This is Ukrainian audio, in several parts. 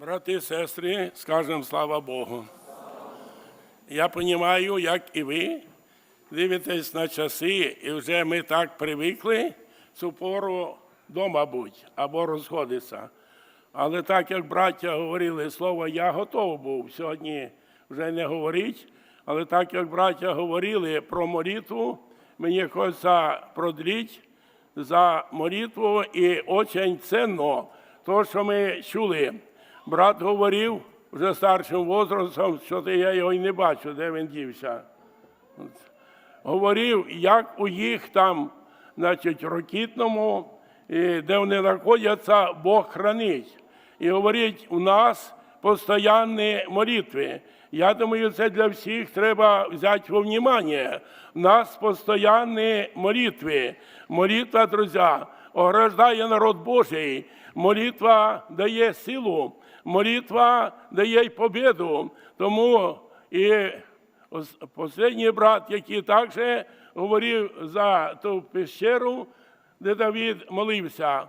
Брати і сестри, скажемо слава Богу. Я розумію, як і ви дивитесь на часи, і вже ми так привикли цю пору дома бути або розходитися. Але так як браття говорили слово, я готов був сьогодні вже не говорити, але так як браття говорили про молитву, мені хочеться продлити за молитву і дуже цінно то, що ми чули. Брат говорив вже старшим возрастом, що я його й не бачу, де він дівся. Говорив, як у їх там, значить, ракітному, де вони знаходяться, Бог хранить. І говорить, у нас постійні молитви. Я думаю, це для всіх треба взяти во внимание. У нас постійні молитви. Молитва, друзі, ограждає народ Божий. Молитва дає силу, молитва дає й победу. Тому і ос- Последній брат, який також говорив за ту пещеру, де Давид молився.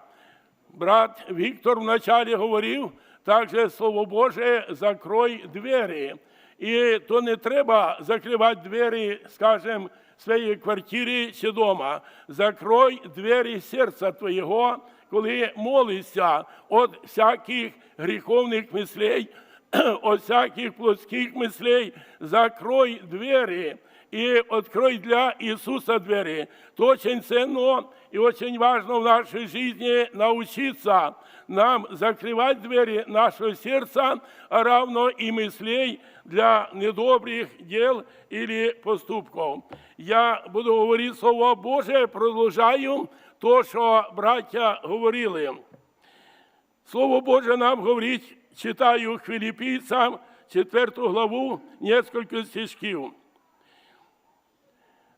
Брат Віктор вначалі говорив, також Слово Боже, закрой двері. І то не треба закривати двері, скажімо, своєї квартири чи дома. Закрой двері серця твоєго, коли молишся від всяких гріховних мислей, от всяких плотських мислей, закрой двері и открой для Иисуса двери. То очень ценно и очень важно в нашей жизни научиться нам закрывать двери нашего сердца, а равно и мыслей для недобрых дел или поступков. Я буду говорить Слово Боже, продолжаю то, що браття говорили. Слово Боже нам говорить, читаю Філіпійцям 4 главу, несколько стишків.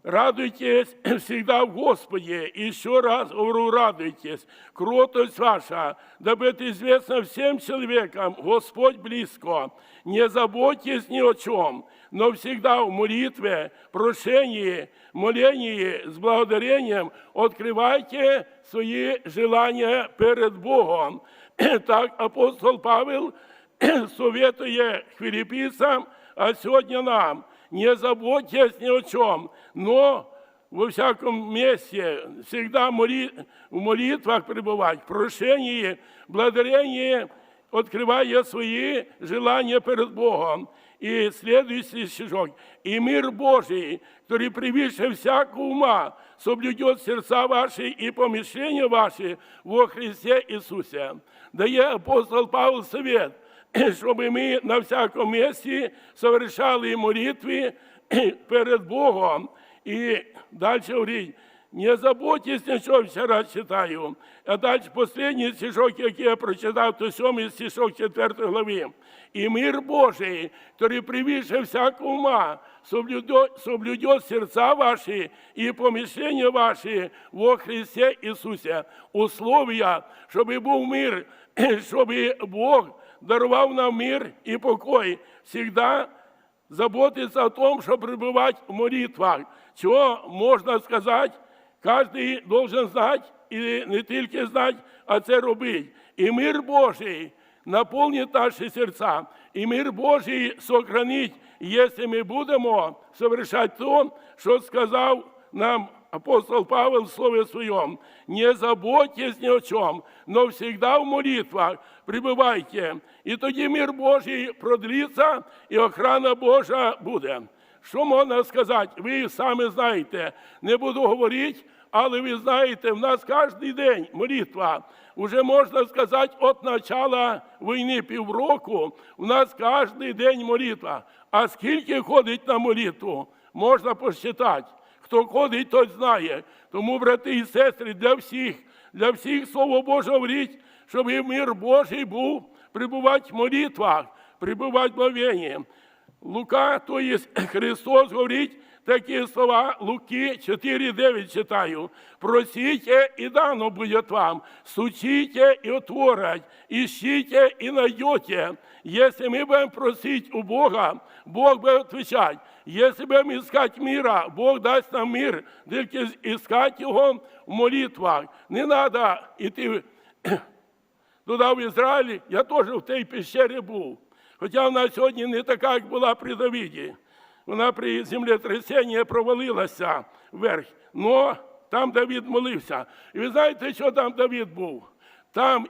Радуйтесь всегда в Господе. Еще раз говорю, радуйтесь. Кротость ваша, да будет известна всем человекам, Господь близко. Не заботьтесь ни о чем, но всегда в молитве, прошении, молении с благодарением открывайте свои желания перед Богом. Так апостол Павел советує филиппийцам, а сегодня нам – не заботьтесь ни о чем, но во всяком месте всегда моли, в молитвах пребывать, в прошении, благодарении, открывая свои желания перед Богом. И следующий стишок. «И мир Божий, который превыше всякого ума, соблюдет сердца ваши и помышления ваши во Христе Иисусе». Дає апостол Павел совет – щоб ми на всякому місці совершали молитви перед Богом. І далі говорить, не заботьтесь, нічого раз читаю. А далі останній стишок, який я прочитав, то сьомий стишок 4 глави. І мир Божий, який превыше всякого ума, соблюдет, сердца ваши и помышления ваши во Христе Ісусе. Условия, щоб був мир, щоб Бог дарував нам мир і покой. Всегда заботиться о том, щоб пребывать в молитвах. Чого можна сказати, кожен должен знати, і не тільки знати, а це робити. І мир Божий наповнить наші серця, і мир Божий сохранить, якщо ми будемо совершати то, що сказав нам апостол Павел в Слове Своем, не заботьтесь ни о чем, но всегда в молитвах пребывайте, і тоді мир Божий продлиться, і охрана Божа буде. Що можна сказати? Ви самі знаєте, не буду говорити, але ви знаєте, в нас кожен день молитва. Уже можна сказати, від початку війни півроку, у нас кожен день молитва. А скільки ходить на молитву, можна посчитати. Хто ходить, той знає. Тому, брати і сестри, для всіх, для всіх Слово Боже говорить, щоб і мир Божий був, прибувати в молитвах, прибувати в мовенні. Лука, то є Христос говорить такі слова, Луки 4,9 читаю. Просите, і дано буде вам, стучите і отворять, ищите і найдете. Если мы будем просить у Бога, Бог будет отвечать. Если будем искать мира, Бог дасть нам мир, тільки искать його в молитвах. Не надо идти туди в Ізраїль, я теж в тій пещері був. Хоча вона сьогодні не така, як була при Давіді. Вона при землетрясенні провалилася вверх. Но там Давід молився. І ви знаєте, що там Давід був? Там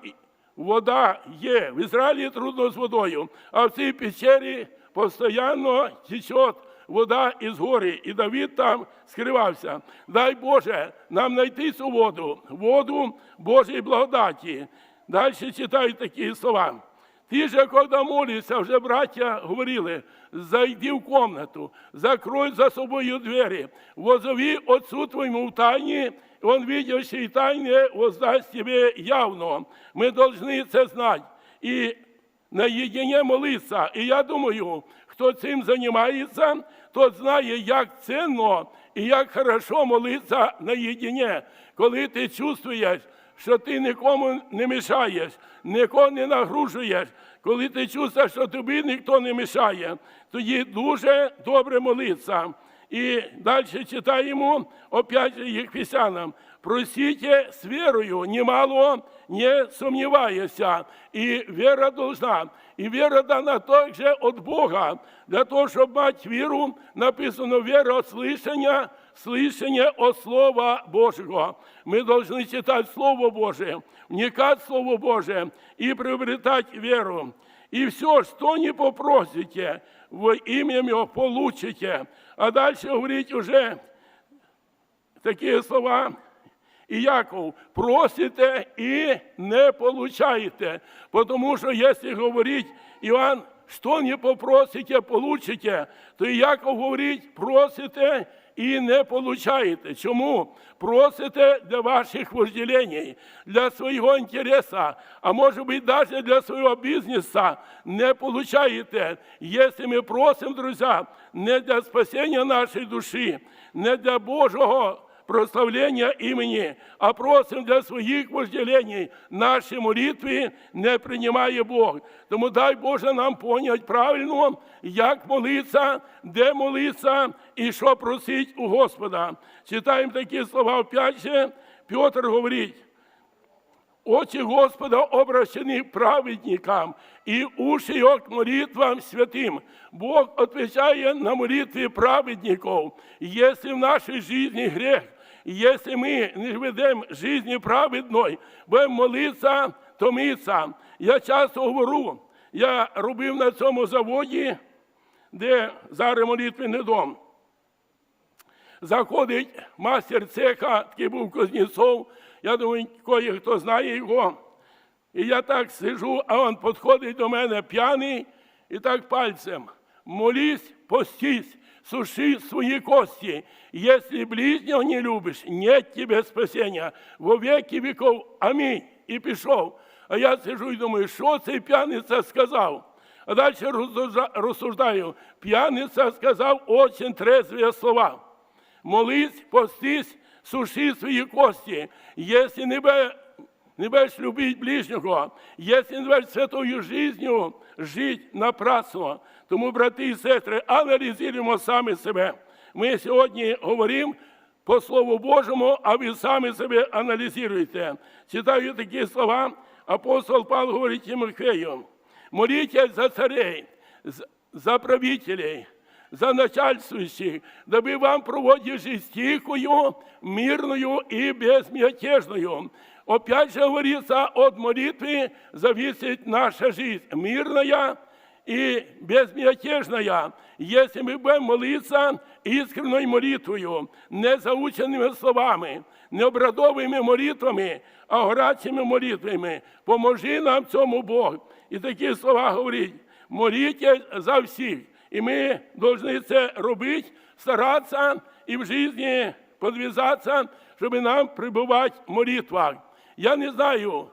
вода є. В Ізраїлі трудно з водою, а в цій печері постійно тече вода із гори. І Давід там скривався. Дай Боже нам знайти цю воду, воду Божої благодаті. Далі читаю такі слова. Ти же, коли молишся, вже браття говорили, зайди в комнату, закрой за собою двері, возови отцу твоему в тайне, и он, видящий тайне, воздаст тебе явно. Мы должны це знати. І наедине молитися. І я думаю, хто цим займається, тот знає, як цінно і як хорошо молитися наедине, коли ти чувствуєш, що ти нікому не мішаєш, нікого не нагружуєш, коли ти чувствуєш, що тобі ніхто не мішає, тоді дуже добре молитися. І далі читаємо опять же Єхвісянам. Просите с верою, немало не сомневаяся. И вера должна. И вера дана также от Бога. Для того, щоб мати віру, написано вера от слышання от Слова Божого. Мы должны читать Слово Божие, вникать в Слово Божие и приобретать веру. И все, что не попросите, во имя Мое получите. А дальше говорить уже такі слова. І Яков, просите і не получаєте. Тому що якщо говорить Іван, що не попросите, получите, то і Яков говорить, просите і не получаєте. Чому? Просите для ваших вожделений, для свого інтересу, а може бути навіть для свого бізнесу не получаєте. Якщо ми просимо, друзі, не для спасіння нашої душі, не для Божого прославлення імені, а просимо для своїх вожделений. Наші молитви не приймає Бог. Тому дай Боже нам понять правильно, як молитися, де молитися і що просить у Господа. Читаємо такі слова опять же, Петр говорить, Очі Господа обращені праведникам і уші його к молитвам святим. Бог отвечає на молитвы праведников. Если в нашей жизни грех, если мы не ведемо жизни праведної, будемо молитися, томитися. Я часто говорю, я робив на цьому заводі, де зараз молитвенний дом. Заходить мастер цеха, такий був Кузнєцов, я думаю, кое хто знає його. І я так сижу, а він підходить до мене п'яний і так пальцем. Молись, постись, суши свої кості. Якщо ближнього не любиш, нет тебе спасення. Во веки віков. Амінь. І пішов. А я сижу і думаю, що цей п'яниця сказав? А далі розсужда- розсуждаю. П'яниця сказав очень трезві слова. Молись, постись, суши свої кості. Якщо не, бе, не будеш любити ближнього, якщо не будеш святою життю жити напрасно. Тому, брати і сестри, аналізуємо самі себе. Ми сьогодні говоримо по Слову Божому, а ви самі себе аналізуєте. Читаю такі слова, апостол Павло говорить Тимофею. Молитесь за царей, за правителей, за начальствующих, дабы вам проводить жизнь тихую, мирную и безмятежную. Опять же говорится, от молитвы зависит наша жизнь, мирная и безмятежная. Если мы будем молиться искренней молитвою, не заученными словами, не обрадовими молитвами, а горячими молитвами, поможи нам цьому Бог. І такі слова говорить, моліть за всіх. І ми повинні це робити, старатися і в житті подвізатися, щоб нам прибувати в молитвах. Я не знаю,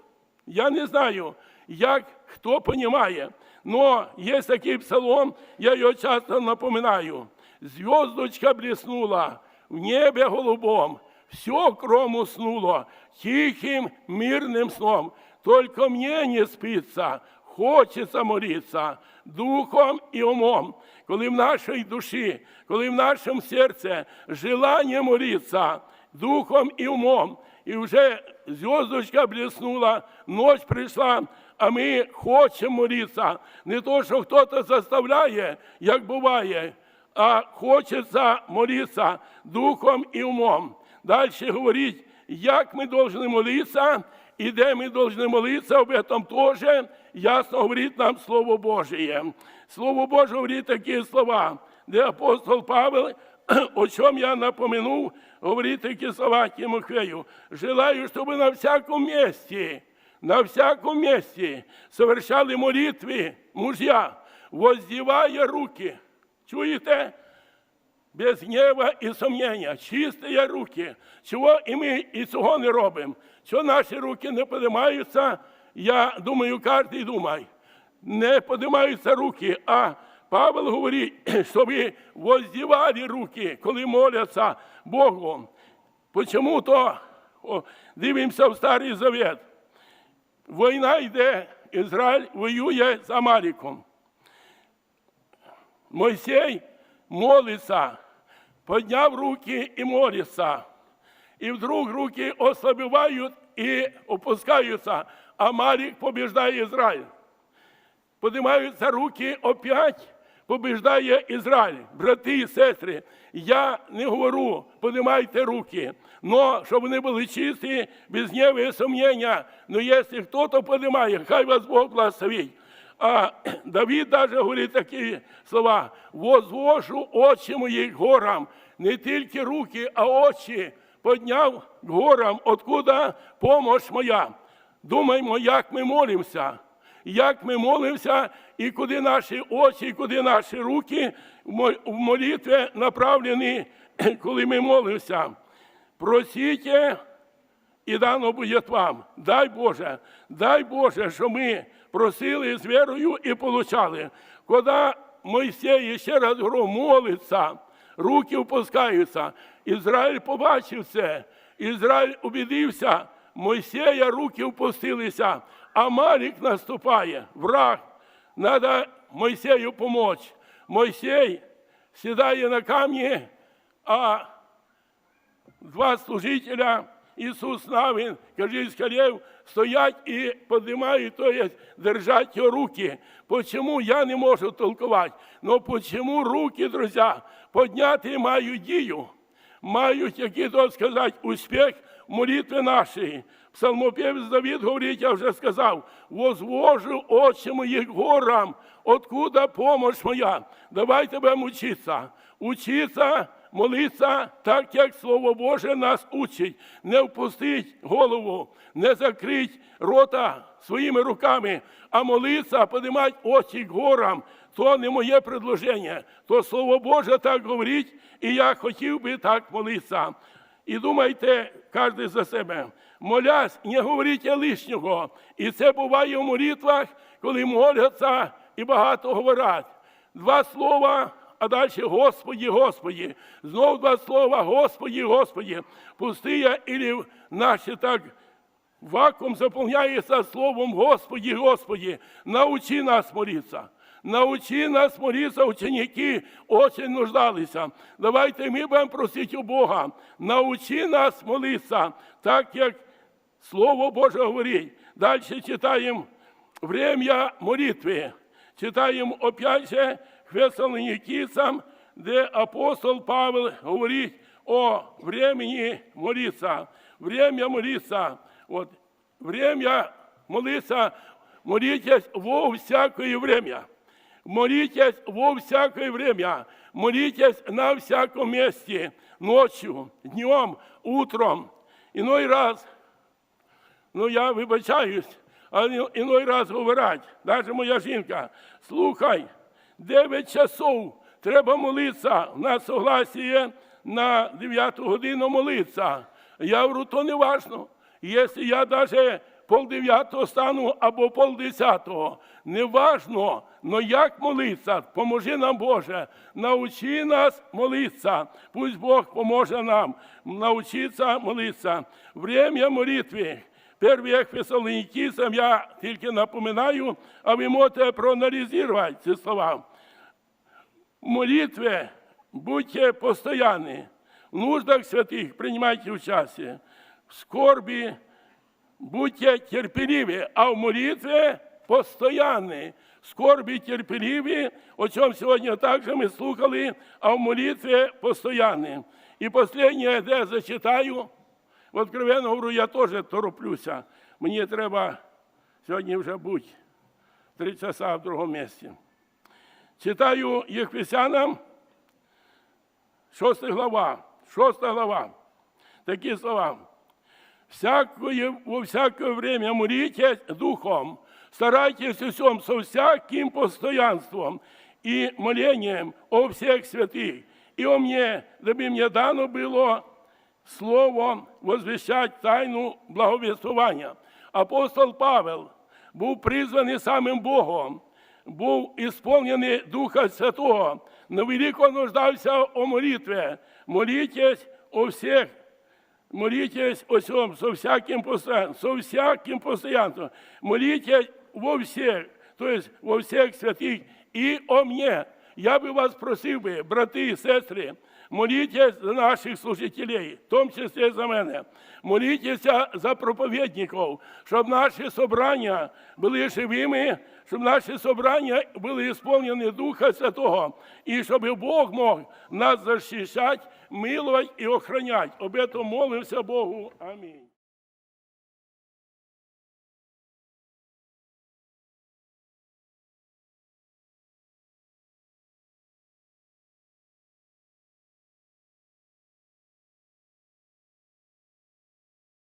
я не знаю, як хто розуміє, але є такий псалом, я його часто напоминаю. Звездочка блеснула в небе голубом, все кром уснуло тихим мирным сном. Только мне не спится, хочеться молитися духом і умом, коли в нашій душі, коли в нашому серці желання молитися духом і умом, і вже звездочка блеснула, ночь прийшла, а ми хочемо молитися. Не то, що хтось заставляє, як буває, а хочеться молитися духом і умом. Далі говорить, як ми повинні молитися, і де ми повинні молитися, об этом теж ясно говорить нам Слово Божие. Слово Боже говорить такі слова, де апостол Павел, о чому я напомянув, говорить такі слова Тимофею. Желаю, щоб на всякому місці, на всякому місці совершали молитви мужья, воздівая руки. Чуєте? без гнева і сумнення, чисті руки. Чого і ми і цього не робимо? Чого наші руки не піднімаються? Я думаю, кожен думає. Не піднімаються руки, а Павел говорить, щоб воздівали руки, коли моляться Богу. Почому то дивимося в Старий Завет. Війна йде, Ізраїль воює з Амаліком. Мойсей молиться, подняв руки і молится. И вдруг руки ослабевают и опускаются, а Малик побеждает Израиль. Поднимаются руки опять, побеждає Ізраїль. Брати і сестри, я не говорю, поднимайте руки, но щоб вони були чисті, без гнева і сомнення. Но якщо хто-то хай вас Бог благословить. А Давид даже говорить такі слова: возвожу очі мої горам, не тільки руки, а очі подняв горам, откуда помощь моя. Думаємо, як ми молимося, як ми молимося, і куди наші очі, і куди наші руки в молитві направлені, коли ми молимося. Просіть, і дано буде вам. Дай Боже, дай Боже, що ми просили з вірою і получали. Коли Мойсей, ще раз говорю, молиться, руки опускаються, Ізраїль побачив це, Ізраїль убідився, Мойсея руки впустилися, а Малік наступає, враг. Треба Мойсею помочь. Мойсей сідає на камні, а два служителя, Ісус Навин, кажи скалів, стоять і піднімають, то є, держать його руки. Почему я не можу толкувати? Но почему руки, друзі, підняти мають дію, мають, які то сказати, успіх в молитві нашій. Псалмопевець Давид говорить, я вже сказав, возвожу очі мої горам, откуда помощь моя. Давайте будемо учитися. Учитися молитися так, як Слово Боже нас учить. Не впустить голову, не закрить рота своїми руками, а молитися, піднімати очі горам. То не моє предложення, то Слово Боже так говорить, і я хотів би так молитися. І думайте, кожен за себе. Молясь, не говоріть лишнього. І це буває в молитвах, коли моляться і багато говорять. Два слова, а далі Господі, Господі. Знов два слова, Господі, Господі. Пустия или наші так вакуум заповняється словом Господі, Господі. Научи нас молитися. Научи нас молитися, ученики очень нуждалися. Давайте ми будемо просити у Бога. Научи нас молитися, так як Слово Боже говорить. Далі читаємо время молитви. Читаємо опять же Фессалоникийцам, де апостол Павел говорить о времени молиться. Время молиться. Вот, время молиться, молитесь во всякое время. Молитесь во всякое время. Молитесь на всяком месте. Ночью, днем, утром. Иной раз Ну, я вибачаюсь, але іной раз говорять, навіть моя жінка, слухай, 9 часов треба молитися, у нас согласіє на 9 годину молитися. Я говорю, то не важно. Якщо я навіть полдев'ятого стану або полдесятого, не важно, но як молитися, поможи нам, Боже, научи нас молитися, пусть Бог поможе нам научитися молитися. Время молитви. Перві Фесалоникійцям я тільки напоминаю, а ви можете проаналізувати ці слова. В молитве будьте постоянны. В нуждах святых принимайте участие. В скорби будьте терпеливы, а в молитве постоянні, скорбі терпеливі, о чому сьогодні також ми слухали, а в молитві постоянні. І останнє, де я зачитаю, откровенно говорю, я теж тороплюся. Мені треба сьогодні вже бути три часа в другому місці. Читаю Єфесянам, 6 глава, 6 глава. Такі слова. Всякое, во всякое время молитесь духом, старайтесь о всем со всяким постоянством и молением о всех святых, и о мне, дабы мне дано было слово возвещать тайну благовествування. Апостол Павел був призваний самим Богом, був ісполнений Духа Святого, но велико нуждався о молитві. Молітесь о всіх Молитесь о всем, со всяким постоянством, со всяким постоянством. Молитесь во всех, то есть во всех святых и о мне. Я би вас просив би, брати і сестри, молітесь за наших служителей, в тому числі за мене. Молітеся за проповідників, щоб наші собрання були живими, щоб наші собрання були сповнені Духа Святого, і щоб Бог мог нас захищати, милувати і охороняти. Об этом молимося Богу. Амінь.